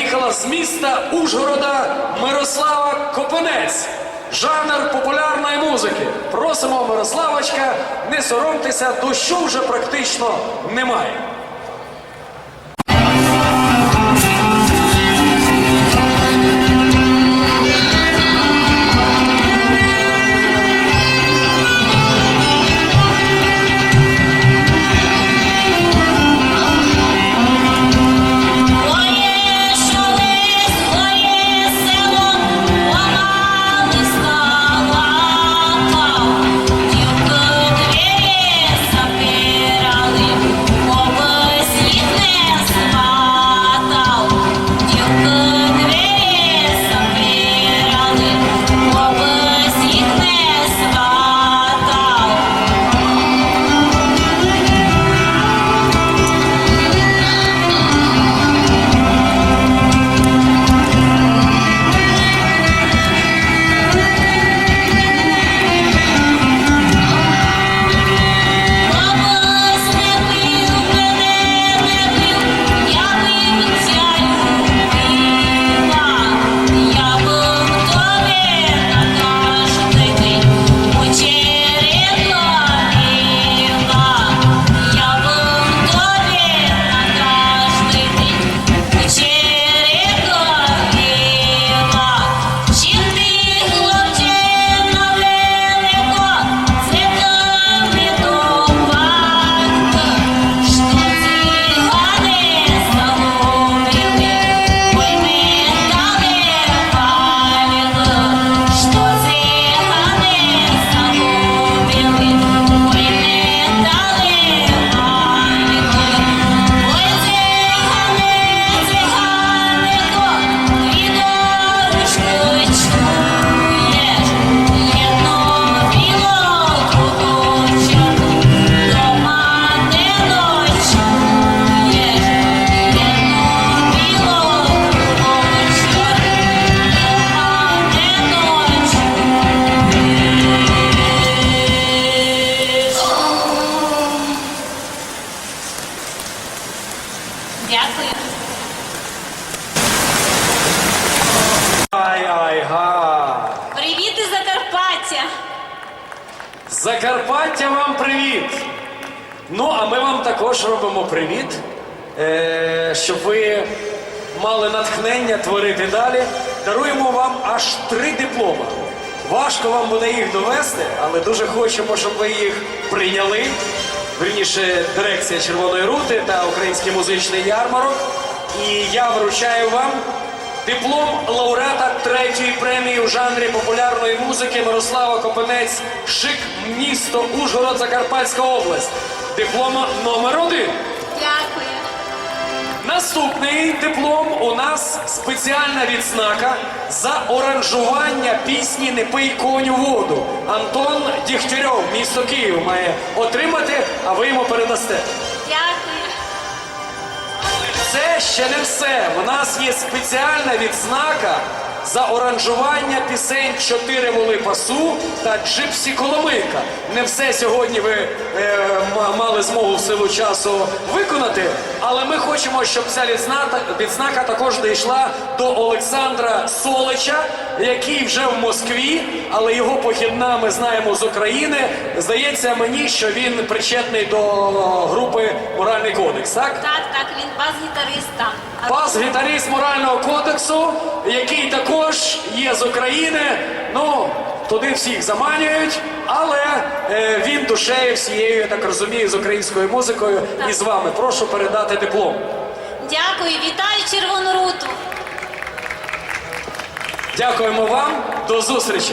приїхала з міста Ужгорода Мирослава Копенець. Жанр популярної музики. Просимо, Мирославочка, не соромтеся, дощу вже практично немає. Дякую. Ай-ай-га! Привіт із Закарпаття. Закарпаття вам привіт! Ну, а ми вам також робимо привіт, е, щоб ви мали натхнення творити далі. Даруємо вам аж три диплома. Важко вам буде їх довести, але дуже хочемо, щоб ви їх прийняли. Вірніше, дирекція Червоної рути та Український музичний ярмарок. І я вручаю вам Диплом лауреата третьої премії у жанрі популярної музики Мирослава Копенець Шик місто Ужгород Закарпатська область. Диплом номер один. Дякую. Наступний диплом у нас спеціальна відзнака за оранжування пісні Не пий коню воду. Антон Дігтярьов, місто Київ, має отримати, а ви йому передасте. Дякую. Це ще не все. У нас є спеціальна відзнака за оранжування пісень Чотири воли пасу та Джипсі Коломийка. Не все сьогодні ви е, мали змогу в силу часу виконати, але ми хочемо, щоб ця відзнака, відзнака також дійшла до Олександра Солича, який вже в Москві, але його похідна ми знаємо з України. Здається мені, що він причетний до групи Моральний кодекс, так? Так, так, він бас-гітарист там. Бас-гітарист морального кодексу, який також є з України. Ну, туди всіх заманюють, але е, він душею всією, я так розумію, з українською музикою і з вами. Прошу передати диплом. Дякую, вітаю Червону руту. Дякуємо вам, до зустрічі.